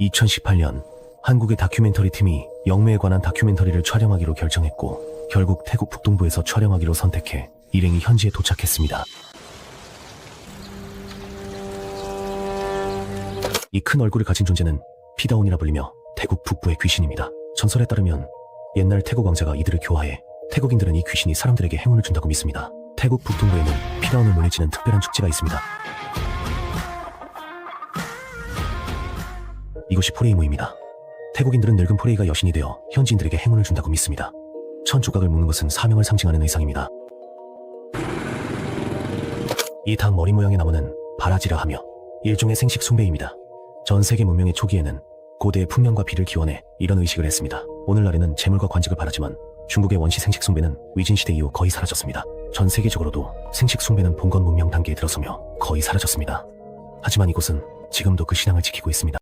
2018년 한국의 다큐멘터리 팀이 영매에 관한 다큐멘터리를 촬영하기로 결정했고 결국 태국 북동부에서 촬영하기로 선택해 일행이 현지에 도착했습니다. 이 큰 얼굴을 가진 존재는 피다온이라 불리며 태국 북부의 귀신입니다. 전설에 따르면 옛날 태국 왕자가 이들을 교화해 태국인들은 이 귀신이 사람들에게 행운을 준다고 믿습니다. 태국 북동부에는 피다온을 몰래지는 특별한 축제가 있습니다. 이곳이 포레이 모입니다. 태국인들은 늙은 포레이가 여신이 되어 현지인들에게 행운을 준다고 믿습니다. 천 조각을 묶는 것은 사명을 상징하는 의상입니다. 이 닭 머리 모양의 나무는 바라지라 하며 일종의 생식 숭배입니다. 전 세계 문명의 초기에는 고대의 풍년과 비를 기원해 이런 의식을 했습니다. 오늘날에는 재물과 관직을 바라지만 중국의 원시 생식 숭배는 위진 시대 이후 거의 사라졌습니다. 전 세계적으로도 생식 숭배는 봉건 문명 단계에 들어서며 거의 사라졌습니다. 하지만 이곳은 지금도 그 신앙을 지키고 있습니다.